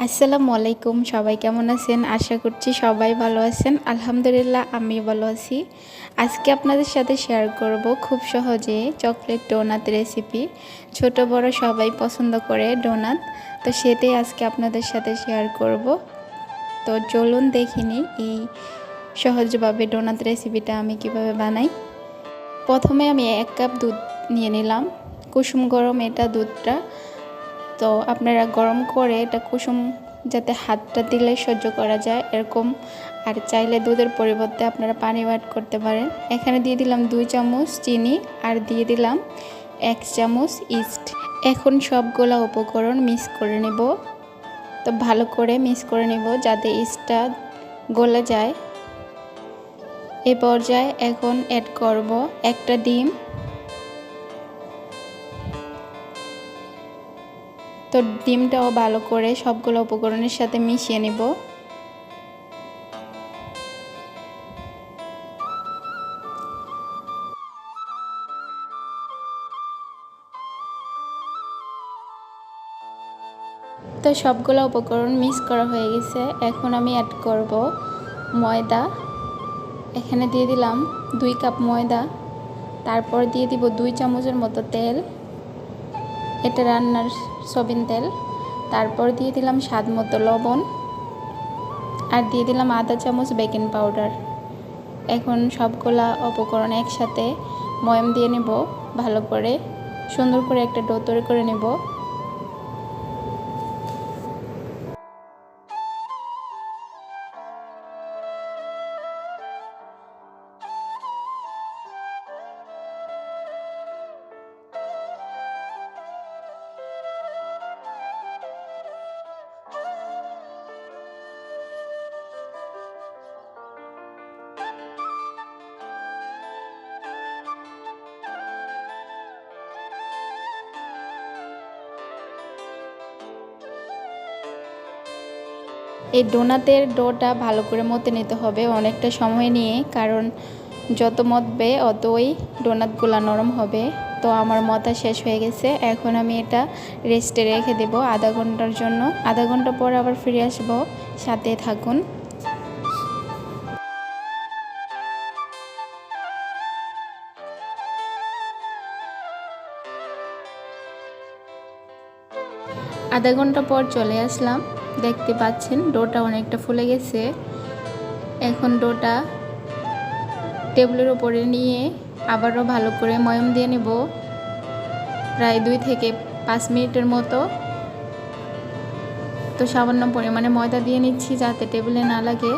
আসসালামু আলাইকুম, সবাই কেমন আছেন? আশা করছি সবাই ভালো আছেন। আলহামদুলিল্লাহ, আমি ভালো আছি। আজকে আপনাদের সাথে শেয়ার করব খুব সহজে চকলেট ডোনাত রেসিপি ছোট, বড় সবাই পছন্দ করে ডোনাত তো সেটাই আজকে আপনাদের সাথে শেয়ার করব। তো চলুন দেখিনি এই সহজভাবে ডোনাত রেসিপিটা আমি কীভাবে বানাই। প্রথমে আমি এক কাপ দুধ নিয়ে নিলাম। কুসুম গরম এটা দুধটা। তো আপনারা গরম করে এটা কুসুম যাতে হাতটা দিলে সহ্য করা যায়, এরকম। আর চাইলে দুধের পরিবর্তে আপনারা পানি অ্যাড করতে পারেন। এখানে দিয়ে দিলাম দুই চামচ চিনি আর দিয়ে দিলাম এক চামচ ইস্ট। এখন সবগুলো উপকরণ মিক্স করে নেব। তো ভালো করে মিক্স করে নেব যাতে ইস্টটা গলে যায়। এ পর্যায়ে এখন অ্যাড করব একটা ডিম। তো ডিমটাও ভালো করে সবগুলো উপকরণের সাথে মিশিয়ে নেব। তো সবগুলো উপকরণ মিক্স করা হয়ে গেছে। এখন আমি অ্যাড করব ময়দা। এখানে দিয়ে দিলাম দুই কাপ ময়দা। তারপর দিয়ে দিব দুই চামচের মতো তেল। এটা রান্নার সবিন তেল। তারপর দিয়ে দিলাম স্বাদ মতো লবণ। আর দিয়ে দিলাম আধা চামচ বেকিং পাউডার। এখন সবগুলা উপকরণ একসাথে ময়ম দিয়ে নেব ভালো করে। সুন্দর করে একটা ডো তৈরি করে নেব। এই ডোনাতের ডোটা ভালো করে মতে নিতে হবে অনেকটা সময় নিয়ে, কারণ যত মতবে অতই ডোনাতগুলো নরম হবে। তো আমার মতা শেষ হয়ে গেছে। এখন আমি এটা রেস্টে রেখে দেব আধা ঘণ্টার জন্য। আধা ঘণ্টা পর আবার ফিরে আসব। সাথে থাকুন। আধা ঘণ্টা পর চলে আসলাম। দেখতে পাচ্ছেন, ডোটা অনেকটা ফুলে গেছে। এখন ডোটা টেবিলের উপরে নিয়ে আবারও ভালো করে ময়ম দিয়ে নেব। প্রায় দুই থেকে পাঁচ মিনিটের মতো। তো সামান্য পরিমাণে ময়দা দিয়ে নিচ্ছি যাতে টেবিলে না লাগে।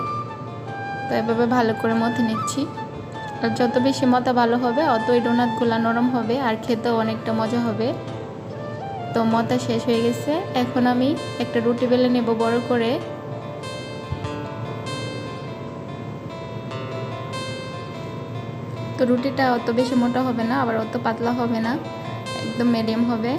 তো এভাবে ভালো করে মথে নিচ্ছি। আর যত বেশি মতা ভালো হবে, অতই ডোনাটগুলো নরম হবে আর খেতেও অনেকটা মজা হবে। তো মতা শেষ হয়ে গেছে। এখন আমি একটা রুটি বেলে নেব বড় করে। তো রুটিটা অত বেশি মোটা হবে না, আবার অত পাতলা হবে না, একদম মিডিয়াম হবে।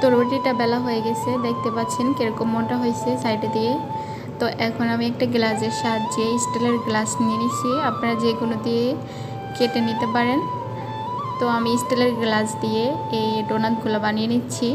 তো রুটিটা বেলা হয়ে গেছে, দেখতে পাচ্ছেন কীরকম মোটা হয়েছে সাইডে দিয়ে। তো এখন আমি একটা গ্লাসের সাহায্যে স্টিলের গ্লাস নিয়ে নিছি, আপনারা যে কোনো দিয়ে কেটে নিতে পারেন। তো আমি স্টিলের গ্লাস দিয়ে এই ডোনাটগুলো বানিয়ে নিচ্ছি।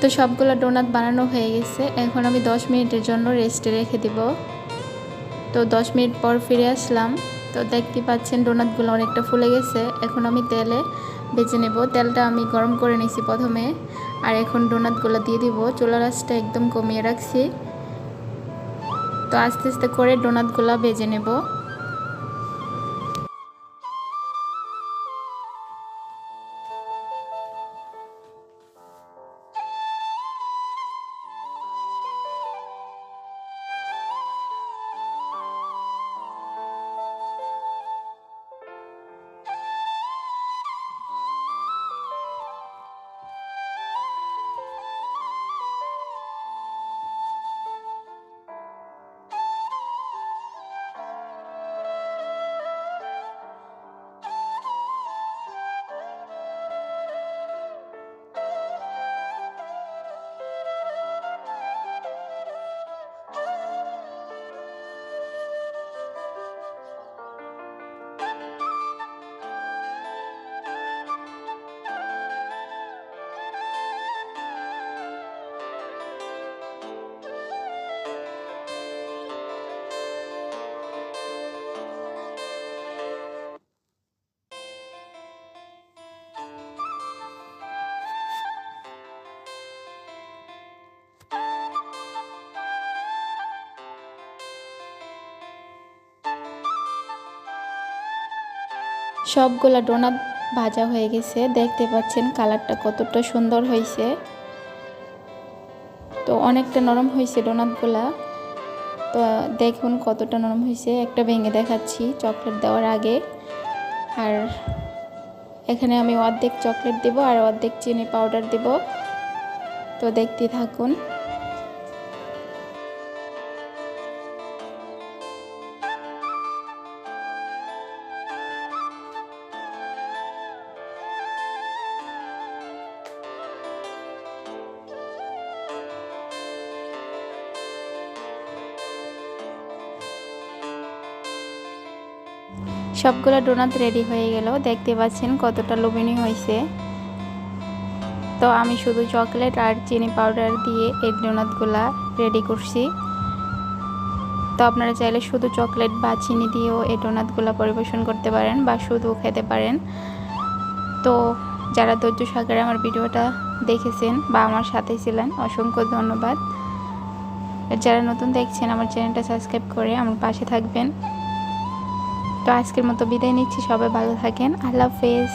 তো সবগুলো ডোনাট বানানো হয়ে গেছে। এখন আমি 10 মিনিটের জন্য রেস্টে রেখে দিব। তো 10 মিনিট পর ফিরে আসলাম। তো দেখতে পাচ্ছেন ডোনাটগুলো অনেকটা ফুলে গেছে। এখন আমি তেলে বেজে নেব। তেলটা আমি গরম করে নিয়েছি প্রথমে। আর এখন ডোনাটগুলো দিয়ে দিব। চুলা রাসটা একদম কমিয়ে রাখছি। তো আস্তে আস্তে করে ডোনাটগুলো বেজে নেব। সবগুলা ডোনাট ভাজা হয়ে গেছে। দেখতে পাচ্ছেন কালারটা কতটা সুন্দর হয়েছে। তো অনেকটা নরম হয়েছে ডোনাটগুলা। তো দেখুন কতটা নরম হয়েছে। একটা ভেঙে দেখাচ্ছি চকলেট দেওয়ার আগে। আর এখানে আমি অর্ধেক চকলেট দেব আর অর্ধেক চিনি পাউডার দেব। তো দেখতে থাকুন। সবগুলো ডোনাট রেডি হয়ে গেল দেখতে পাচ্ছেন কতটা লোভনীয় হয়েছে। তো আমি শুধু চকলেট আর চিনি পাউডার দিয়ে এই ডোনাটগুলা রেডি করছি। তো আপনারা চাইলে শুধু চকলেট বা চিনি দিয়েও এই ডোনাটগুলো পরিবেশন করতে পারেন বা শুধু খেতে পারেন। তো যারা ধৈর্য সাগরে আমার ভিডিওটা দেখেছেন বা আমার সাথে ছিলেন, অসংখ্য ধন্যবাদ। যারা নতুন দেখছেন, আমার চ্যানেলটা সাবস্ক্রাইব করে আমার পাশে থাকবেন। তো আজকের মতো বিদায় নিচ্ছি সবাই ভালো থাকেন। আল্লাহ হাফেজ।